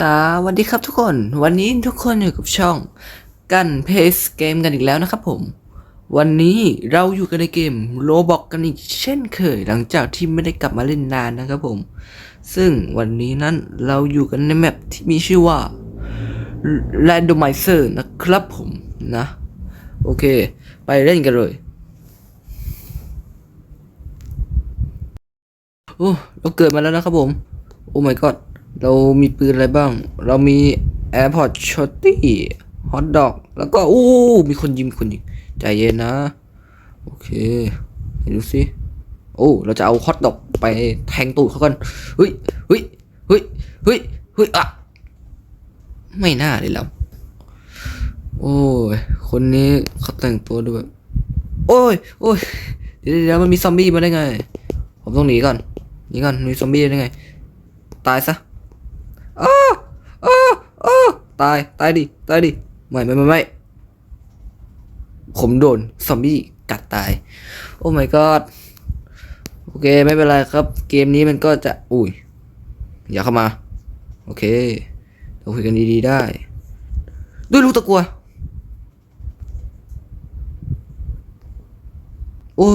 สวัสดีครับทุกคน วันนี้ทุกคนอยู่กับช่องกันเพสเกมกันอีกแล้วนะครับผม วันนี้เราอยู่กันในเกมโรบอกกันอีกเช่นเคย หลังจากที่ไม่ได้กลับมาเล่นนานนะครับผม ซึ่งวันนี้นั้นเราอยู่กันในแมปที่มีชื่อว่า Randomizer นะครับผมนะ โอเค ไปเล่นกันเลย โอ้ เราเกิดมาแล้วนะครับผม โอ้ my god เรามีปืนอะไรบ้าง เรามี AirPod Shorty Hot Dog แล้วก็อู้มีคนยิงมีคนยิงใจเย็นนะ โอเคดูสิโอ้เราจะเอา Hot Dog ไปแทงตูดเขากันเฮ้ยเฮ้ยเฮ้ยเฮ้ยเฮ้ยอะไม่น่าเลยเราโอ้ยคนนี้เขาแต่งตัวดูแบบโอ้ยโอ้ยเดี๋ยวเดี๋ยวมันมีซอมบี้มาได้ไง ผมต้องหนีก่อนหนีก่อนมีซอมบี้ได้ไง ตายซะ อ้าอ้าอ้าตาย ตายดิ ตายดิ ไม่ไม่ไม่ไม่ ผมโดนซอมบี้กัดตาย โอ้ my god โอเค ไม่เป็นไรครับ เกมนี้มันก็จะ อุ้ย อย่าเข้ามา โอเคเราคุยกันดีๆได้ ด้วยลูกตะกัว โอ้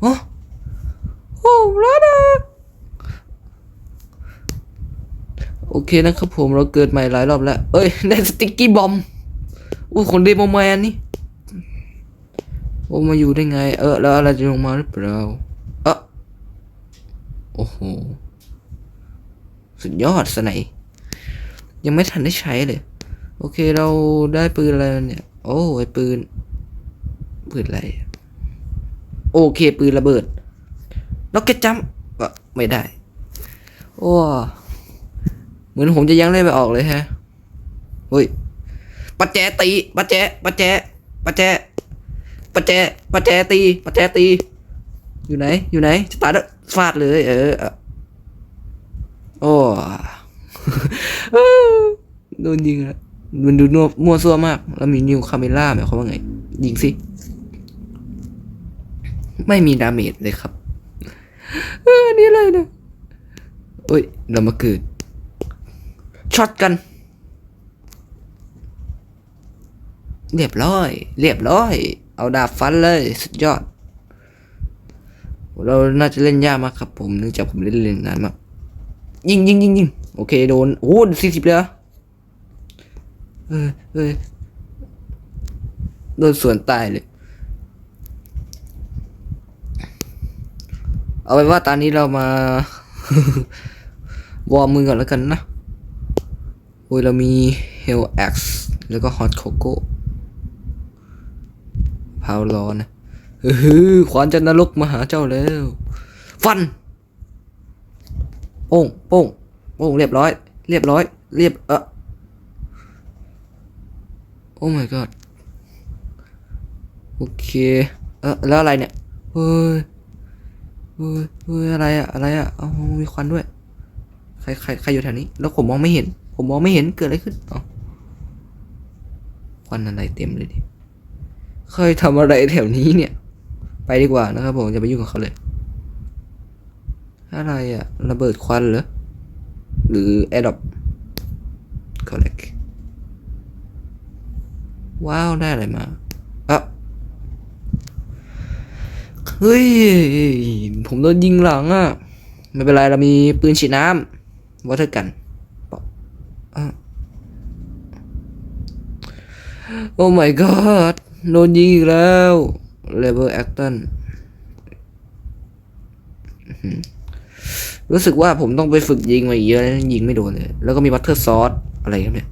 โอ้โอ้ร้อนอะ โอเคนะครับผมเราเกิดใหม่หลายรอบแล้ว เอ้ยได้สติ๊กกี้บอมอู้คนเดโมแมนนี่โอ้มาอยู่ได้ไง เออ แล้วอะไรจะลงมาหรือเปล่าเออโอ้โห สุดยอดสไนยยังไม่ทันได้ใช้เลย โอเคเราได้ปืนอะไรเนี่ย โอ้ไอปืน ปืนอะไร โอเค ปืนระเบิดล็อกเก็ตจัมป์ไม่ได้ โอ้ เหมือนผมจะยังเล่นไม่ออกเลยฮะเฮ้ยปัจแจตีปัจแจปัจแจปัจแจปัจแจปัจแจตีปัจแจตี อยู่ไหน อยู่ไหนจะตายแล้วฟาดเลย เออออโอ้โดนยิงแล้วมันดูนัวมัวซัวมาก แล้วมีนิวคาเมล่าหมายความว่าไง ยิงสิ ไม่มีดาเมจเลยครับ เอออันนี่อะไรนะเอ้ย เรามาเกิด ช็อตกัน เรียบร้อย เรียบร้อย เอาดาบฟันเลย สุดยอด เราน่าจะเล่นยากมากครับผมเนื่องจากผมเล่นเล่นนานมาก ยิงยิงยิงยิงโอเคโดน โอ้สี่สิบเลยเหรอเออเออโดนสวนตายเลย เอาไว้ว่าตอนนี้เรามา วอร์มมือก่อนแล้วกันนะ โอ้ยเรามี Hell X แล้วก็ Hot Coco พาวร้อนนะเฮ้ยขวานจันนรกมาหาเจ้าแล้ว ฟัน โป้งโป้งโป้งเรียบร้อย เรียบร้อย เรียบเออโอ้ my god โอเค เออแล้วอะไรเนี่ยเฮ้ยเฮ้ยเฮ้ยอะไรอะอะไรอะเอามีควันด้วย ใครใครใครอยู่แถวนี้ แล้วผมมองไม่เห็น ผมมองไม่เห็นเกิดอะไรขึ้นอ๋อควันอะไรเต็มเลยดิเคยทำอะไรแถวนี้เนี่ย ไปดีกว่านะครับผมจะไปยุ่งกับเขาเลย อะไรอะระเบิดควันเหรอ หรือแอร์ดอปคอลเลกว้าว ได้อะไรมาอะเฮ้ย ผมโดนยิงหลังอะ ไม่เป็นไร เรามีปืนฉีดน้ำวอเตอร์กัน โอ้ my god โดนยิงอีกแล้วเลเวอร์แอคตันรู้สึกว่าผมต้องไปฝึกยิงมาอีกเยอะนะยิงไม่โดนเลย แล้วก็มีวัตเตอร์ซอสอะไรครับเนี่ย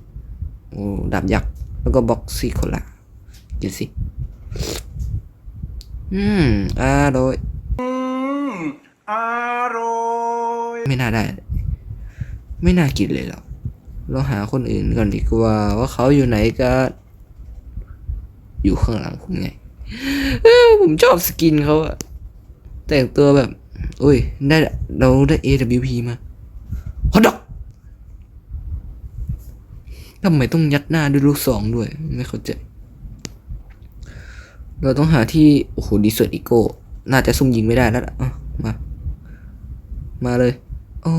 โอ้ดาบยักษ์ แล้วก็บ็อกซี่โคล่ากินสิ อืมอร่อยอร่อย ไม่น่าได้ ไม่น่ากินเลยหรอก เราหาคนอื่นก่อนดีกว่า ว่าเขาอยู่ไหนกันอยู่ข้างหลังผมไงผมชอบสกินเขาอะแต่งตัวแบบโอ้ย ได้เราได้ AWP มาฮอตดอกทำไมต้องยัดหน้าด้วยลูกสองด้วย ไม่เข้าใจ เราต้องหาที่ โอ้โหดีเซอร์อีโก้ น่าจะซุ่มยิงไม่ได้แล้วล่ะมา มาเลย โอ้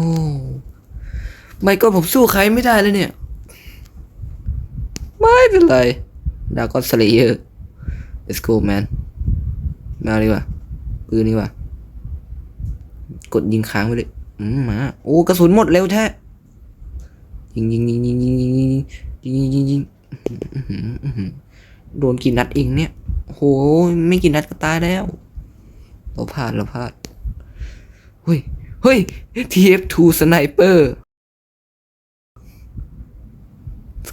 ไม่ก็ผมสู้ใครไม่ได้เลยเนี่ย ไม่เป็นไรดากอนสเลเยอร์ let's go man มาดีกว่าปืนดีกว่า กดยิงค้างไปเลยอืมมา โอ้กระสุนหมดเร็วแท้ยิงยิงยิงยิงยิงยิงยิงยิงยิงยิงอื้อหืออื้อหือโดนกี่นัดเองเนี่ยโหไม่กี่นัดก็ตายแล้ว เราพลาดเราพลาดเฮ้ยเฮ้ย TF2 Sniper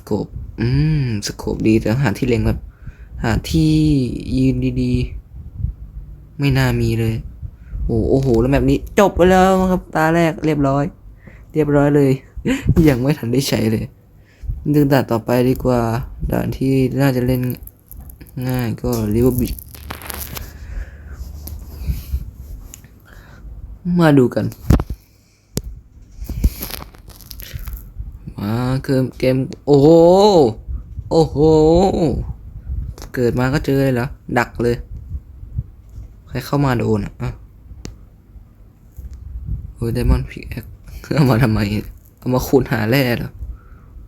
โคปอืมสโคปดีแต่หาที่เล็งแบบหาที่ยืนดีๆ ไม่น่ามีเลย โอ้โอ้โห แล้วแบบนี้จบไปแล้วครับ ตาแรกเรียบร้อย เรียบร้อยเลย ยังไม่ทันได้ใช้เลยดึงด่านต่อไปดีกว่า ด่านที่น่าจะเล่นง่ายก็ริวบิมาดูกัน มาเกมเกม โอ้โห โอ้โห เกิดมาก็เจอเลยเหรอ ดักเลย ใครเข้ามาโดนอะโอ้ยไดมอนด์พิกแอคเอามาทำไม เอามาคูณหาแร่เหรอ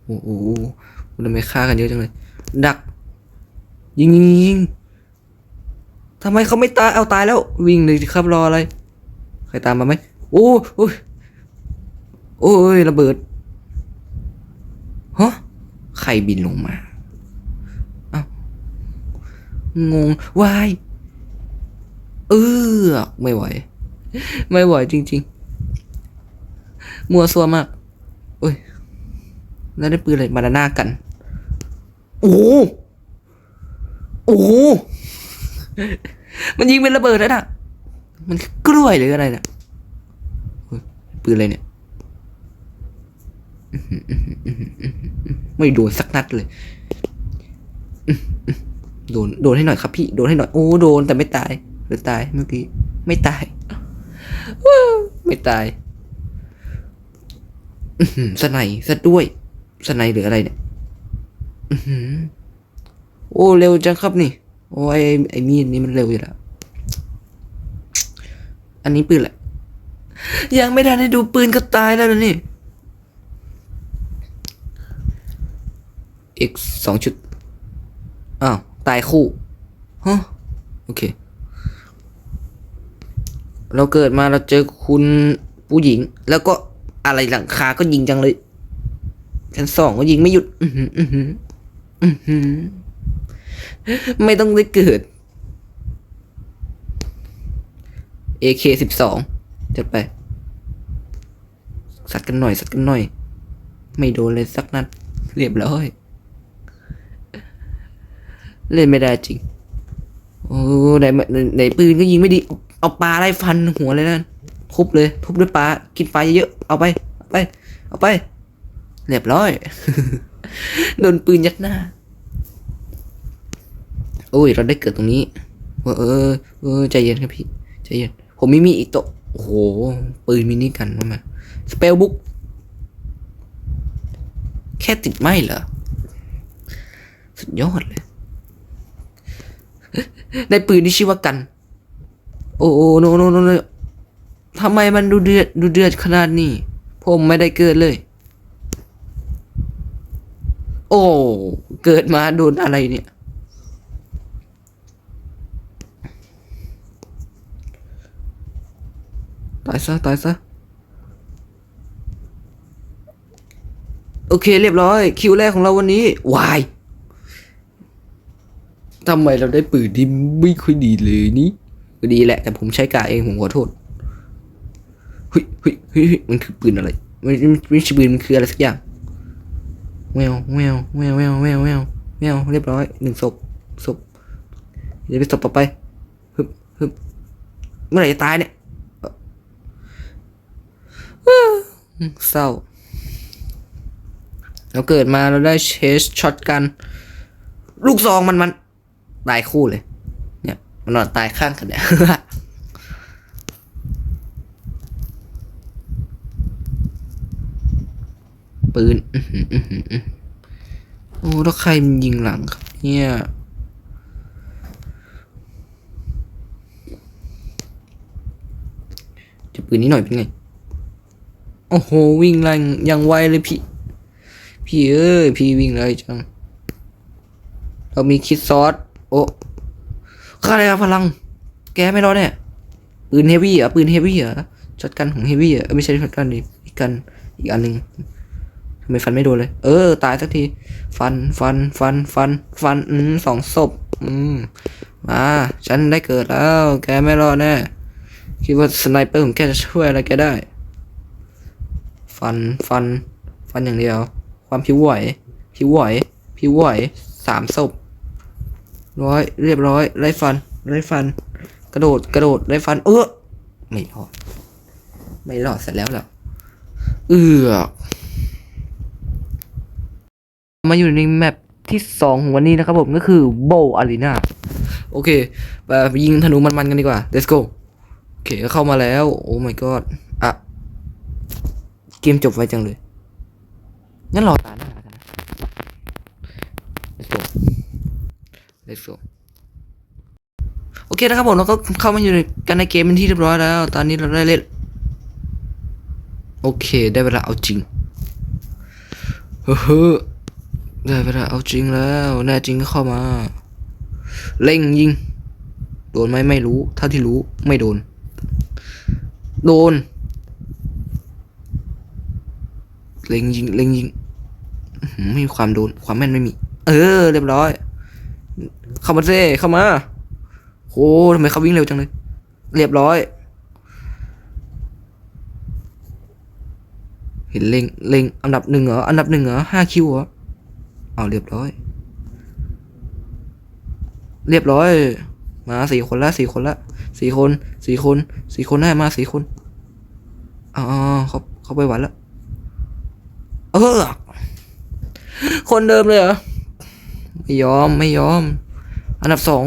โอ้โหมันทำไมฆ่ากันเยอะจังเลย ดัก ยิงยิงยิงทำไมเขาไม่ตาย เอาตายแล้ว วิ่งเลยครับรออะไร ใครตามมาไหมโอ้โอ้ยโอ้ยระเบิด ฮะใครบินลงมาเอ้างงวายเออไม่ไหว ไม่ไหวจริง ๆ มัวซัวมากโอ้ยแล้วได้ปืนอะไรมาดาน่ากัน โอ้โหโอ้โหมันยิงเป็นระเบิดแล้วน่ะมันกล้วยหรืออะไรเนี่ยปืนอะไรเนี่ย ไม่โดนสักนัดเลย โดน โดนให้หน่อยครับพี่ โดนให้หน่อย โอ้ โดนแต่ไม่ตาย หรือตายเมื่อกี้ ไม่ตาย ไม่ตายสไนซะด้วย สไนหรืออะไรเนี่ยโอ้ เร็วจังครับนี่ โอ้ยไอมีดนี่มันเร็วอยู่แล้ว อันนี้ปืนแหละ ยังไม่ทันได้ดูปืนก็ตายแล้วนะนี่ อีกสองชุดอ้าว ตายคู่ฮะโอเค เราเกิดมาเราเจอคุณผู้หญิง แล้วก็อะไรหลังคาก็ยิงจังเลยชั้นสองก็ยิงไม่หยุด อือหือ อือหืออือหือ ไม่ต้องได้เกิด AK สิบสองจัดไป สัดกันหน่อย สัดกันหน่อย ไม่โดนเลยสักนัด เรียบร้อย เล่นไม่ได้จริง โอ้ไหนไหนปืนก็ยิงไม่ดี เอาปลาไล่ฟันหัวเลยนั่นทุบเลยทุบด้วยปลากินปลาเยอะๆเอาไปเอาไป เอาไป เรียบร้อย โดนปืนยัดหน้า โอ้ย เราได้เกิดตรงนี้ เออเออใจเย็นครับพี่ ใจเย็น ผมไม่มีอีกโตโอ้โห ปืนมินิกันมามาสเปลบุ๊กแค่ติดไหมเหรอ สุดยอดเลย ได้ปืนที่ชื่อว่ากัน โอ้โอ้โนโนโนโนทำไมมันดูเดือดดูเดือดขนาดนี้ ผมไม่ได้เกิดเลย โอ้ เกิดมาโดนอะไรเนี่ย ตายซะตายซะ โอเคเรียบร้อย คิวแรกของเราวันนี้วาย ทำไมเราได้ปืนที่ไม่ค่อยดีเลยนี่ก็ดีแหละ แต่ผมใช้กาเองผมขอโทษเฮ้ยเฮ้ยเฮ้ยเฮ้ยมันคือปืนอะไรไม่ไม่ไม่ใช่ปืนมันคืออะไรสักอย่างแววแววแววแววแววแววแววเรียบร้อยหนึ่งศพศพเดี๋ยวไปศพต่อไปฮึบฮึบเมื่อไหร่จะตายเนี่ยเอ้อเศร้าเราเกิดมาเราได้เชสช็อตกัน ลูกซองมันมัน ตายคู่เลย เนี่ยมันนอนตายข้างกันเนี่ยปืนอือหืออื้อหืออื้อโอ้แล้วใครมันยิงหลังครับเนี่ยจะปืนนี้หน่อยเป็นไง โอ้โห วิ่งแรงย่างไวเลยพี่ พี่เอ้ย พี่วิ่งเลยจัง เรามีคิดซอส โอ้ข้าอะไรอะพลัง แกไม่รอดเนี่ยปืนเฮฟวี่เหรอะปืนเฮฟวี่เหรอะช็อตกันของเฮฟวี่อะเอ้ยไม่ใช่ช็อตกันดิอีกกันอีกอันหนึ่งทำไมฟันไม่โดนเลย เออ ตายสักที ฟันฟันฟันฟันฟันอืมสองศพอืมมาฉันได้เกิดแล้ว แกไม่รอดแน่คิดว่าสไนเปอร์ของแกจะช่วยอะไรแกได้ ฟันฟัน ฟันอย่างเดียว ความผิวไหวผิวไหวผิวไหวสามศพ ร้อยเรียบร้อยไล่ฟันไล่ฟัน กระโดดกระโดดไล่ฟัน เออไม่รอดไม่รอดเสร็จแล้วล่ะเอือกมาอยู่ในแมปที่สองของวันนี้นะครับผมก็คือโบอารีนาโอเคไปยิงธนูมันๆกันดีกว่า let's go โอเคก็เข้ามาแล้ว โอ้ my god อะ เกมจบไวจังเลย งั้นรอตาหล้วกันนะ let's go let's go โอเคนะครับผมเราก็เข้ามาอยู่กันในเกมเป็นที่เรียบร้อยแล้ว ตอนนี้เราได้เล่นโอเค ได้เวลาเอาจริงเฮ้อได้เวลาเอาจริงแล้วแน่จริงก็เข้ามาเล่งยิง โดนไหมไม่รู้ ถ้าที่รู้ไม่โดน โดนเล็งยิงเล็งยิง ไม่มีความโดน ความแม่นไม่มี เออ เรียบร้อย เข้ามาเซ่เข้ามาโหทำไมเขาวิ่งเร็วจังเลย เรียบร้อย เห็นเล็งเล็งอันดับหนึ่งเหรอ อันดับหนึ่งเหรอห้าคิวเหรอเอาเรียบร้อย เรียบร้อย มาสี่คนละสี่คนละสี่คนสี่คนสี่คนได้มาสี่คนอ๋อเขาเขาไปหวันแล้วเออคนเดิมเลยเหรอ ไม่ยอม ไม่ยอม อันดับสอง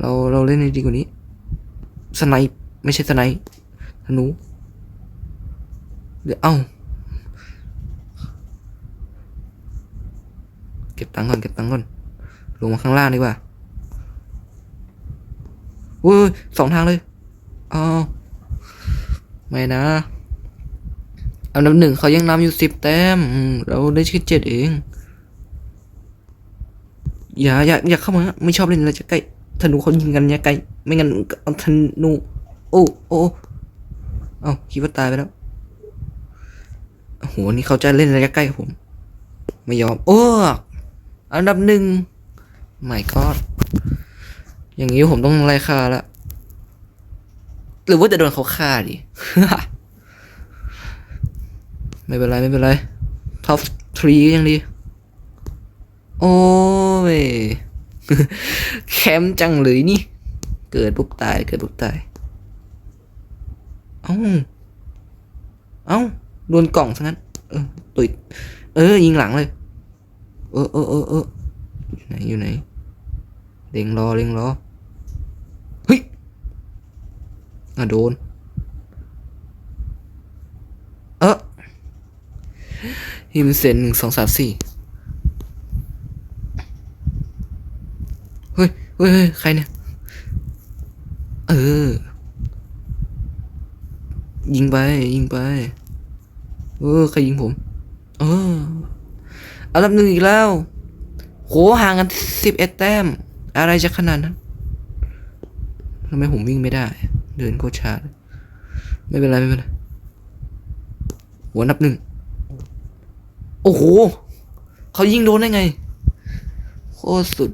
เราเราเล่นได้ดีกว่านี้สไนไม่ใช่สไนธนูเดี๋ยวเอ้าเก็บตังค์ก่อนเก็บตังค์ก่อนลงมาข้างล่างดีกว่าอุ้ยสองทางเลยอ้าไม่นะอันดับหนึ่งเขายังนำอยู่สิบแต้มอืมเราได้แค่เจ็ดเอง อย่าอย่าอย่าเข้ามา ไม่ชอบเล่นอะไรจะใกล้ธนูเขายิงกันอย่าใกล้ไม่งั้นเอาธนูโอ้โอ้เอ้าคิดว่าตายไปแล้วโอ้โหนี่เขาจะเล่นระยะใกล้กับผม ไม่ยอม โอ้อันดับหนึ่งไม่ก็อย่างนี้ผมต้องไล่ฆ่าละหรือว่าจะโดนเขาฆ่าดิ ไม่เป็นไร ไม่เป็นไร ท็อปทรียังดี โอ้ยแคมจังเลยนี่ เกิดปุ๊บตายเกิดปุ๊บตาย เอ้า เอ้าโดนกล่องซะงั้น เออตุยเออ ยิงหลังเลย เออเออเออเอออยู่ไหนอยู่ไหนเล็งรอเล็งรอเฮ้ยอะโดน เออฮิมเซนหนึ่งสองสามสี่ เฮ้ยใครเนี่ย เออ ยิงไป ยิงไป เออ ใครยิงผม เอออันดับหนึ่งอีกแล้ว โห ห่างกันสิบเอ็ดแต้ม อะไรจะขนาดนั้น ทำไมผมวิ่งไม่ได้ เดินโคตรช้าไม่เป็นไร ไม่เป็นไร หัวนับหนึ่ง โอ้โห เขายิงโดนได้ไง โคตรสุด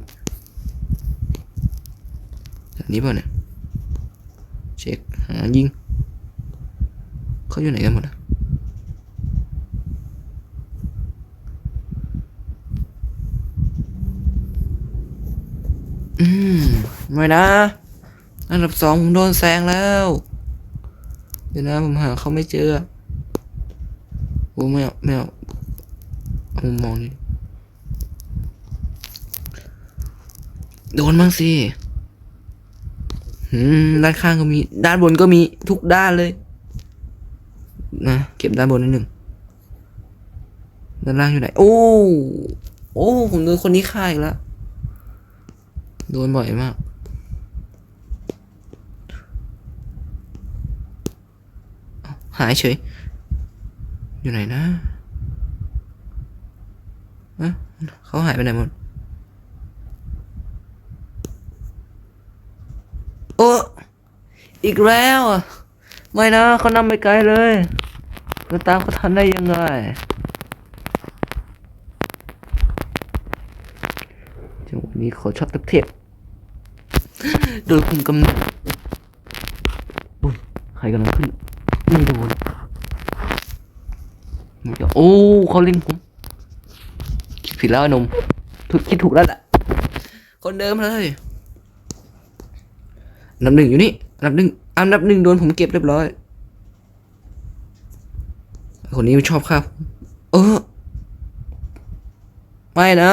นี้เปล่าเนี่ย เช็คหายิง เขาอยู่ไหนกันหมดอะอืม ไม่นะ อันดับสองผมโดนแซงแล้ว เดี๋ยวนะผมหาเขาไม่เจอโอ้ไม่เอาไม่เอาเอามุมองนี่โดนบ้างสิ ด้านข้างก็มี ด้านบนก็มีทุกด้านเลย นะเก็บด้านบนนิดหนึ่งด้านล่างอยู่ไหน โอ้ โอ้ ผมโดนคนนี้ฆ่าอีกแล้ว โดนบ่อยมาก หายเฉย อยู่ไหนนะ เขาหายไปไหนหมด โอ้อีกแล้วอะไม่นะเขานำไปไกลเลยเราตามเขาทันได้ยังไงจังหวะนี้เขาชอบตะเทบโดยคุมกำเนิดอุ้ยใครกำลังขึ้นไม่โดนม่โดนโอ้เขาเล่นผมคิดผิดแล้วไอ้หนมถูกคิดถูกแล้วแหละคนเดิมเลย อันดับหนึ่งอยู่นี่ อันดับหนึ่งอันดับหนึ่งโดนผมเก็บเรียบร้อย คนนี้ชอบครับ เออ ไม่นะ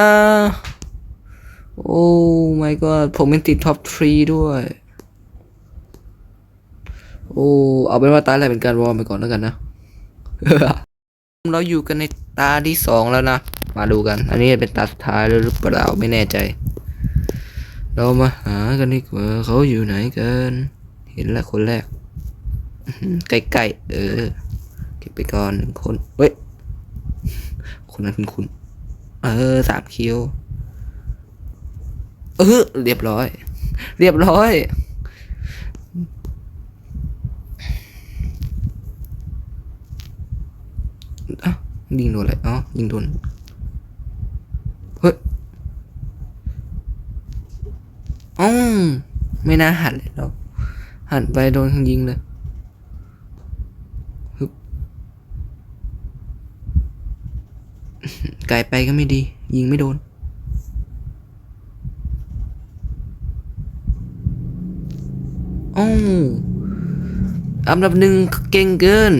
โอ้ my god ผมเป็นติดท็อปทรีด้วย โอ้ เอาเป็นว่าตาแรเป็นการวอร์มไปก่อนแล้วกันนะ เราอยู่กันในตาที่สองแล้วนะ มาดูกัน อันนี้เป็นตาสุดท้ายหรือเปล่าไม่แน่ใจ เรามาหากันดีกว่าเขาอยู่ไหนกัน เห็นแล้วคนแรกใกล้ๆเออ เก็บไปก่อนหนึ่งคนเฮ้ยคนนั้นคุณคุณเออสามคิวเออเรียบร้อย เรียบร้อยอะยิงโดนอะไรอ๋อยิงโดน เฮ้ย อ๋อไม่น่าหันเลยเราหันไปโดนยิงเลยฮึบไกลไปก็ไม่ดี ยิงไม่โดน โอ้อันดับหนึ่งเก่งเกิน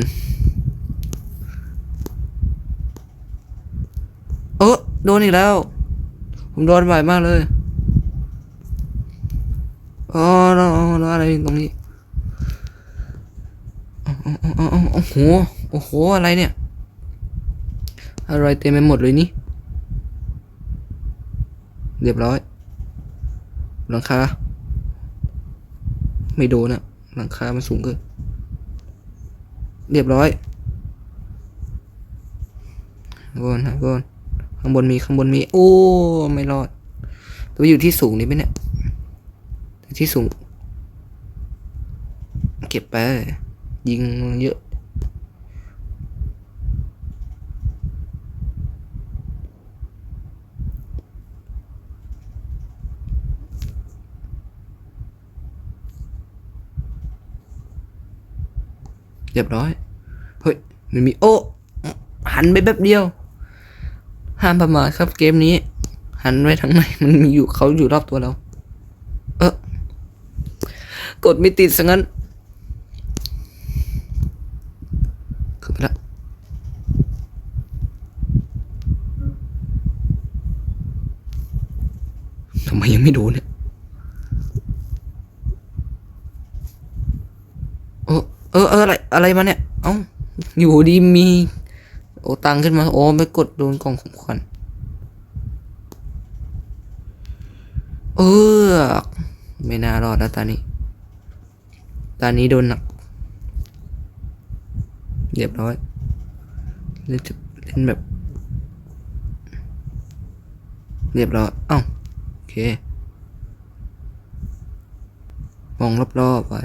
เออโดนอีกแล้ว ผมโดนบ่อยมากเลย อ๋อแล้วแล้วอะไรตรงนี้อ๋ออ๋ออ๋อโอ้โห โอ้โห อะไรเนี่ย อะไรเต็มไปหมดเลยนี่ เรียบร้อย หลังคา ไม่โดนอะหลังคา มันสูงเกิน เรียบร้อยบนข้างบน ข้างบนมี ข้างบนมี โอ้ ไม่รอด ตัวอยู่ที่สูงนี่ไหมเนี่ย ที่สูง เก็บไป ยิงเยอะ เรียบร้อย เฮ้ย มันมีโอ้หันไปแป๊บเดียว ห้ามประมาทครับเกมนี้ หันไปทางไหนมันมีอยู่เขาอยู่รอบตัวเรา กดไม่ติดซะงั้นขึ้นไปละทำไมยังไม่โดนเนี่ยเออเออเอออะไรอะไรมาเนี่ย เอ้า อยู่ดีมี โอตังค์ขึ้นมา โอ้ไปกดโดนกล่องของขวัญเออ ไม่น่ารอดแล้วตานี้ ตานี้โดนหนักเรียบร้อยเล่นเล่นแบบ เรียบร้อยอ้าโอเคมองรอบๆไว้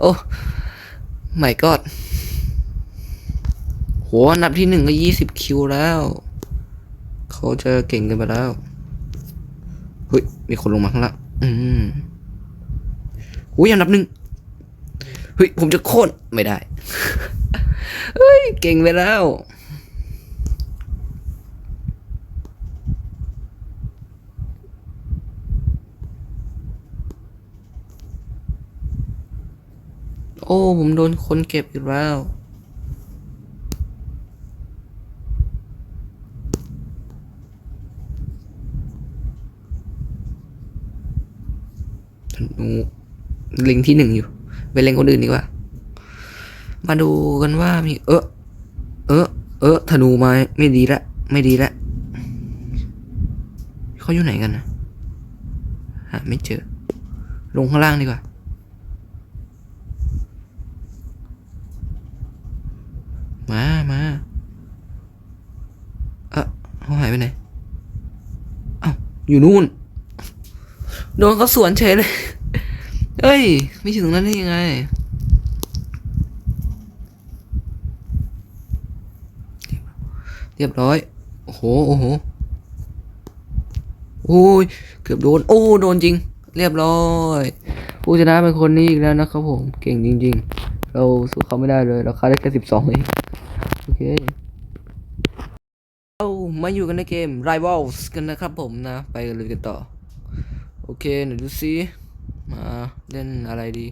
โอ้ไม่กอด โหอันดับที่หนึ่งก็ยี่สิบคิวแล้ว เขาจะเก่งกันไปแล้ว เฮ้ย มีคนลงมาข้างล่างอืมอุ้ยอันดับหนึ่งเฮ้ย ผมจะโค่นไม่ได้ เฮ้ย เก่งไปแล้วโอ้ ผมโดนคนเก็บอีกแล้ว เล็งที่หนึ่งอยู่ไปเล็งคนอื่นดีกว่า มาดูกันว่ามี เออเออเออธนูมาไม่ดีละไม่ดีละเขาอยู่ไหนกันนะหาไม่เจอ ลงข้างล่างดีกว่า มามาเอะเขาหายไปไหน เอ้าอยู่นู่น โดนเขาสวนเฉยเลย เอ้ย ไม่ถึงตรงนั้นได้ยังไง เรียบร้อย โอ้โห โอ้โห โอ้ย เกือบโดน โอ้ โดนจริง เรียบร้อย ผู้ชนะเป็นคนนี้อีกแล้วนะครับผม เก่งจริง ๆ เราสู้เขาไม่ได้เลย เราฆ่าได้แค่สิบสองเอง โอเคเรามาอยู่กันในเกม Rivals กันนะครับผมนะ ไปกันเลยกันต่อ โอเคหนูดูซิ มาเล่นอะไรดี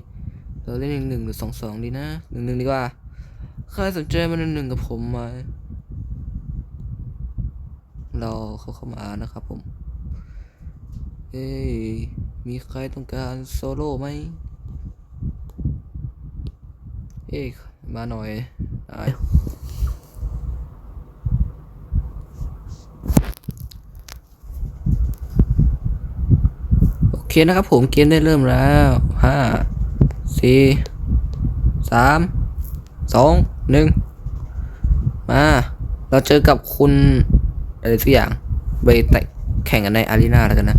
เราเล่นหนึ่งหนึ่งหรือสองสองดีนะหนึ่งหนึ่งดีกว่า ใครสนใจมาหนึ่งหนึ่งกับผมไหมเราเขาเข้ามานะครับผม เอ้ยมีใครต้องการโซโล่ไหมเอ้ยมาหน่อยได้โอ เคนะครับผมเกมได้เริ่มแล้วห้าสี่สามสองหนึ่งมา เราเจอกับคุณอะไรสักอย่างไปแต่แข่งกันในอารีนาแล้วกันนะ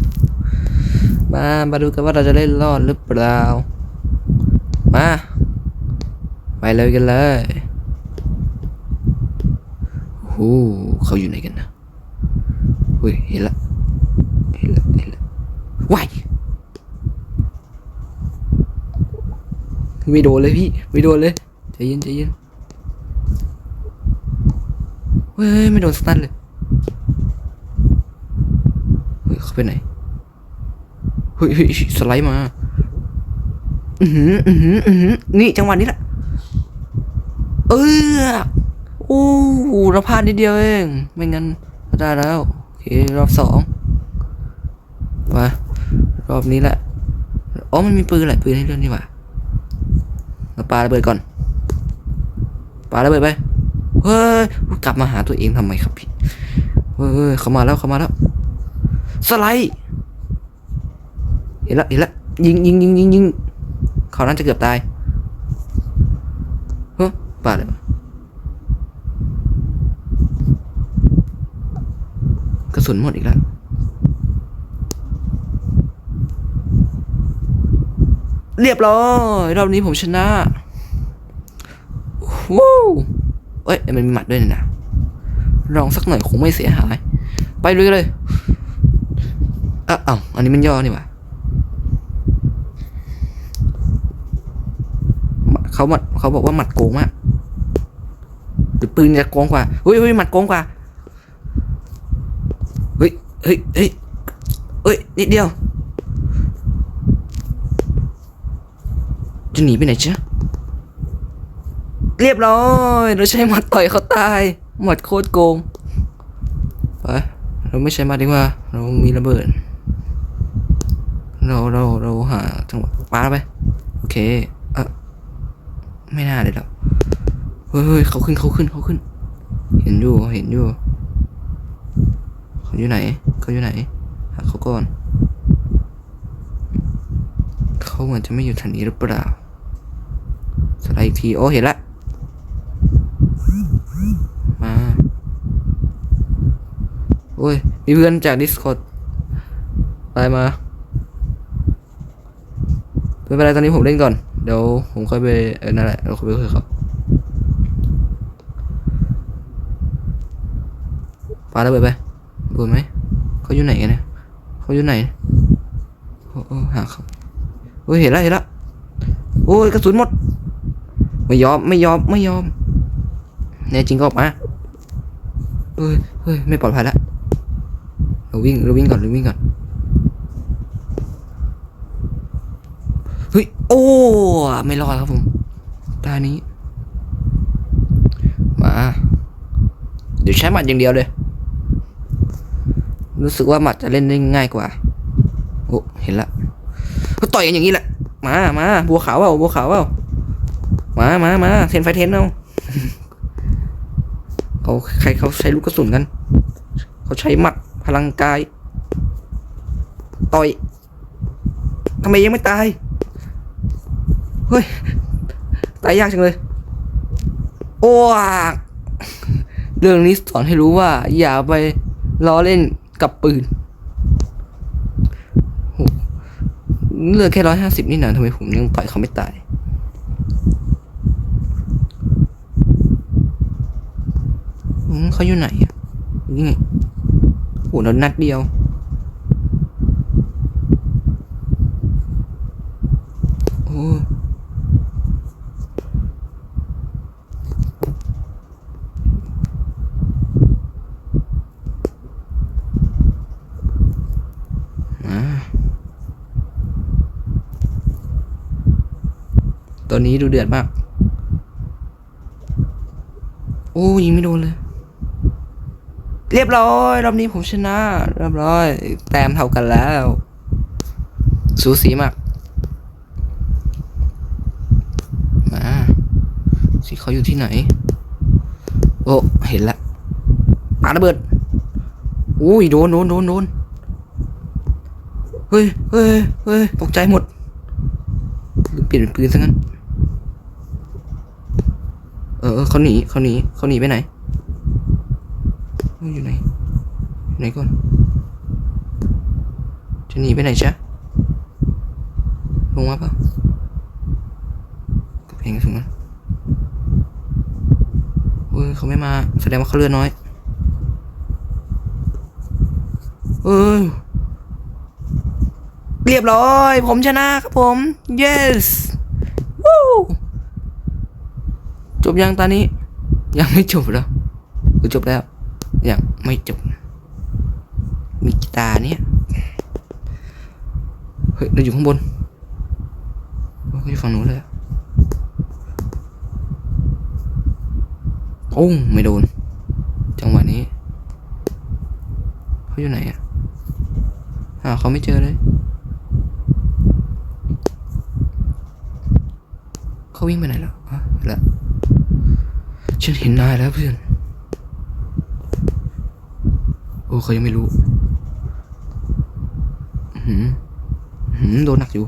มา มาดูกันว่าเราจะเล่นรอดหรือเปล่า มา ไปเลยกันเลยโอ้เขาอยู่ไหนกันนะเฮ้ย เห็นละ เห็นละ เห็นละว้าย ไม่โดนเลยพี่ไม่โดนเลยใจเย็นใจเย็นเฮ้ยไม่โดนสตันเลยเฮ้ยเขาไปไหนเฮ้ยเฮ้ยสไลด์มาอือหืออือหืออือหือนี่จังหวะนี้แหละเออโอ้โหเราพลาดนิดเดียวเองไม่งั้นได้แล้วโอเครอบสองมารอบนี้แหละอ๋อมันมีปืนหลายปืนให้เลือกนี่หว่า เราปาระเบิดก่อนปาระเบิดไปเฮ้ยกลับมาหาตัวเองทำไมครับพี่เฮ้ยเขามาแล้วเขามาแล้วสไลด์เห็นละเห็นละยิงยิงยิงยิงยิงเขาน่าจะเกือบตายเฮ้ยปาเลยกระสุนหมดอีกแล้ว เรียบร้อยรอบนี้ผมชนะว้าวเอ้ยมันมีหมัดด้วยนะลองสักหน่อยคงไม่เสียหาย ไปเลยเลยอะเอ้าอันนี้มันย่อนี่หว่าเขาหมัดเขาบอกว่าหมัดโกงมากหรือปืนจะโกงกว่าเฮ้ยเฮ้ยหมัดโกงกว่าเฮ้ยเฮ้ยเฮ้ยเฮ้ยนิดเดียว จะหนีไปไหนจ๊ะเรียบร้อยเราใช้หมัดต่อยเขาตายหมัดโคตรโกงไปเราไม่ใช้หมัดดีกว่า เรามีระเบิด เราเราเราหาจังหวะปาไป โอเคเออไม่น่าเลยหรอกเฮ้ยเฮ้ยเขาขึ้นเขาขึ้นเขาขึ้น เห็นอยู่เห็นอยู่เขาอยู่ไหนเขาอยู่ไหนหาเขาก่อน เขาเหมือนจะไม่อยู่แถวนี้หรือเปล่า สไลด์ทีโอเห็นละมาโอ้ยมีเพื่อนจาก Discord ไปมาไม่เป็นไรตอนนี้ผมเล่นก่อน เดี๋ยวผมค่อยไปเออนั่นแหละเราค่อยไปคุยกับเขาปาระเบิดไปดนไหมเขาอยู่ไหนกันเนี่ยเขาอยู่ไหนโอ้โอ้หาเขาโอ้ยเห็นล้วเห็นล้วโอ้ยกระสุนหมด ไม่ยอมไม่ยอมไม่ยอมแน่จริงก็ออกมาเฮ้ยเฮ้ยไม่ปลอดภัยแล้วเราวิ่งเราวิ่งก่อนเราวิ่งก่อนเฮ้ยโอ้ไม่รอดครับผมตานี้มาเดี๋ยวใช้หมัดอย่างเดียวเลย รู้สึกว่าหมัดจะเล่นได้ง่ายกว่าโอ้เห็นละก็ต่อยกันอย่างนี้แหละมามาบัวขาวเปล่าบัวขาวเปล่า มามามาเทนไฟเทนเอาเขาใครเขาใช้ลูกกระสุนกัน เขาใช้หมัดพลังกาย ต่อยทำไมยังไม่ตาย เฮ้ย ตายยากจังเลย โอ้อะเรื่องนี้สอนให้รู้ว่า อย่าไปล้อเล่นกับปืนโหเลือกแค่ร้อยห้าสิบนี่นะทำไมผมยังต่อยเขาไม่ตาย อืม เขาอยู่ไหนอะนี่ไงโหเรานัดเดียว โอ้ตอนนี้ดูเดือดมาก โอ้ยิงไม่โดนเลย เรียบร้อยรอบนี้ผมชนะเรียบร้อย แต้มเท่ากันแล้ว สูสีมาก มาสิเขาอยู่ที่ไหน โอ้เห็นละปาระเบิดอุ้ยโดนโดนโดนโดนเฮ้ยเฮ้ยเฮ้ยตกใจหมดเปลี่ยนเป็นปืนซะงั้น เออเขาหนีเขาหนีเขาหนีไปไหน อยอยู่ไหนไหนก่อน จะหนีไปไหนจ๊ะลงมาเปล่าก็เพลงสูงมั้ยเฮ้ยเขาไม่มา แสดงว่าเขาเลือดน้อยเอ้ยเรียบร้อย ผมชนะครับผม yes วู้จบยังตอนนี้ ยังไม่จบแล้วหรือจบแล้ว ยังไม่จบ มีกีตาร์เนี่ยเฮ้ยเราอยู่ข้างบนเฮ้ยเขาอยู่ฝั่งนู้นเลยอะโอ้งไม่โดน จังหวะนี้เขาอยู่ไหนอะหาเขาไม่เจอเลยเขาวิ่งไปไหนแล้วอะแล้วฉันเห็นนายแล้วเพื่อน โอ้ เขายังไม่รู้อื้อหืมหืมโดนหนักอยู่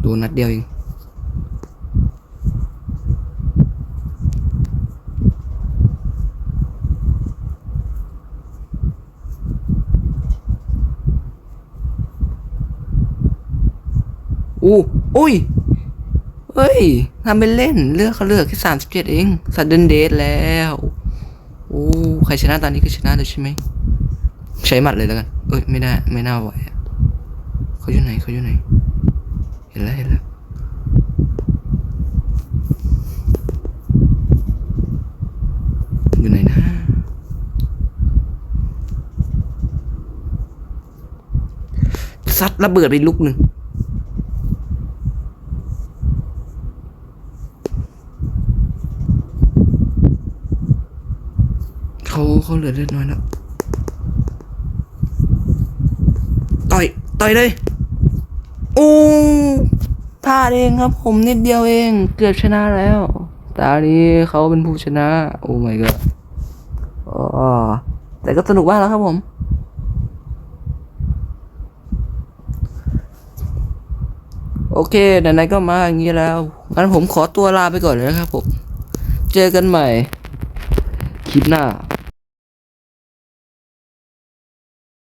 โดนนัดเดียวเองอู้อุ้ยเฮ้ย ทำเป็นเล่นเลือกเขาเลือกแค่สามสิบเจ็ดเองสัตว์เดนเดทแล้วโอ้ใครชนะตอนนี้ก็ชนะเลยใช่ไหมใช้หมัดเลยแล้วกัน เอ้ยไม่ได้ไม่น่าไหวเขาอยู่ไหนเขาอยู่ไหน เห็นแล้วเห็นแล้วอยู่ไหนนะซัดระเบิดไปลูกหนึ่ง เขา เขาเหลือเลือดน้อยแล้วต่อยต่อยเลยโอ้พลาดเองครับ ผมนิดเดียวเอง เกือบชนะแล้วตานี้เขาเป็นผู้ชนะ โอ้ my god อ๋อแต่ก็สนุกมากแล้วครับผม โอเคไหนๆก็มาอย่างนี้แล้วงั้นผมขอตัวลาไปก่อนเลยนะครับผม เจอกันใหม่ คลิปหน้า